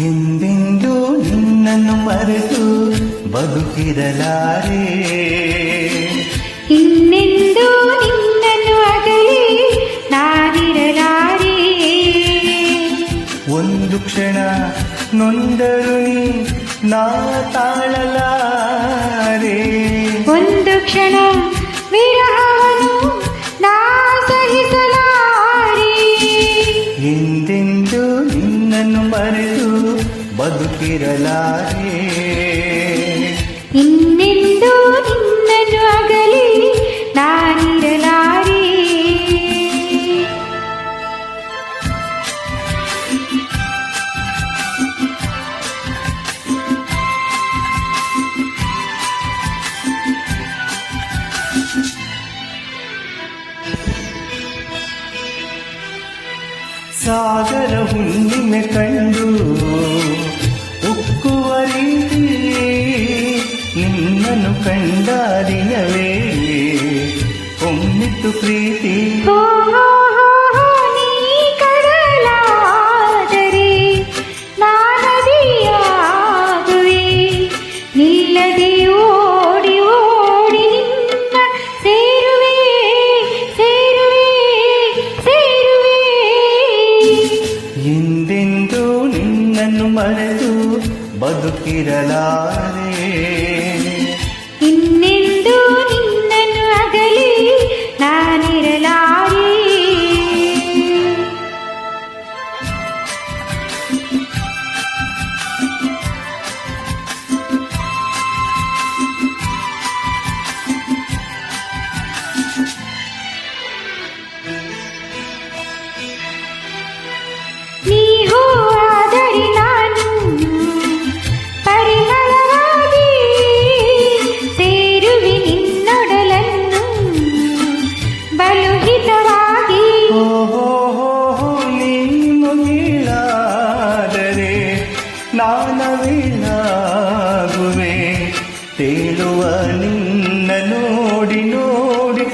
ಎಂದೆಂದೂ ನಿನ್ನನ್ನು ಮರೆತು ಬದುಕಿರಲಾರೆ. ಇನ್ನೆಂದು ನಿನ್ನನ್ನು ಅಗಲಿ ನಾನಿರಲಾರೆ. ಒಂದು ಕ್ಷಣ ನೊಂದರು ನೀ ನಾ ತಾಳಲಾರೆ. ಒಂದು ಕ್ಷಣ ಬದುಕಿರಲಾರೆ. ಇನ್ನೆಂದು ನಿನ್ನನ್ನು ಅಗಲಿ ನಾನಿರಲಾರೆ. ಸಾಗರ ಹುಣ್ಣಿಮೆ ಕಂಡು ಉಕ್ಕುವ ರೀತಿ ನಿನ್ನನ್ನು ಕಂಡ ದಿನವೇ ಒಮ್ಮಿತ್ತು ಪ್ರೀತಿ ಹೋ ಹೋ ಹೋ ಹೋ ನೀ ಕಡಲಾದರೆ ನಾನದಿಯಾಗುವೆ ನಿಲ್ಲದೆ ಓಡಿ ಓಡಿ ನಿನ್ನ ಸೇರುವೆ ಸೇರುವೆ ಸೇರುವೆ ಎಂದೆಂದೂ ನಿನ್ನನ್ನು ಮರೆತು ಬದುಕಿರಲಾರೆ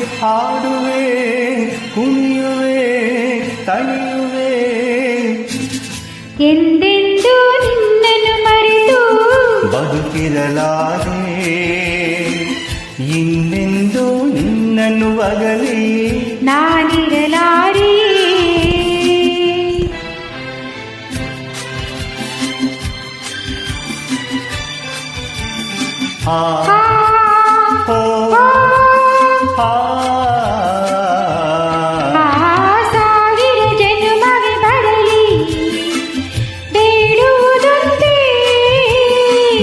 ನೋಡಿ ಹಾಡುವೆ ಕುಣಿಯುವೆ ತಣಿಯುವೆ ಎಂದೆಂದು ನಿನ್ನನ್ನು ಮರೆತು ಬದುಕಿರಲಾರೆ ಇನ್ನೆಂದು ನಿನ್ನನ್ನು ಬಗಲಿ ನಾನಿರಲಾರೆ ಆ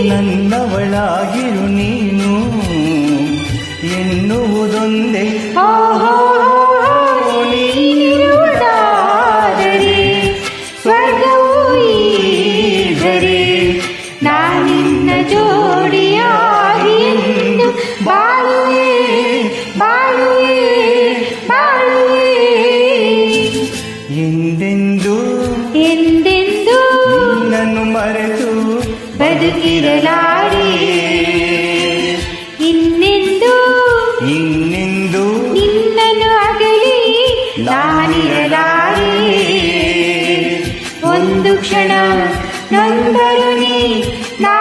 ನನ್ನವಳಾಗಿರು ನೀನು ಎನ್ನುವುದೊಂದೇ. ನಾನಿನ್ನ ಜೋಡಿಯಾಗಿ ಬಾಳುವೆ ಬದುಕಿರಲಾರೆ ಇನ್ನೆಂದೂ ಇನ್ನೆಂದು ನಿನ್ನನ್ನು ಅಗಲಿ ನಾನಿರಲಾರಿ ಒಂದು ಕ್ಷಣ ನೊಂದರು ನೀ ನಾ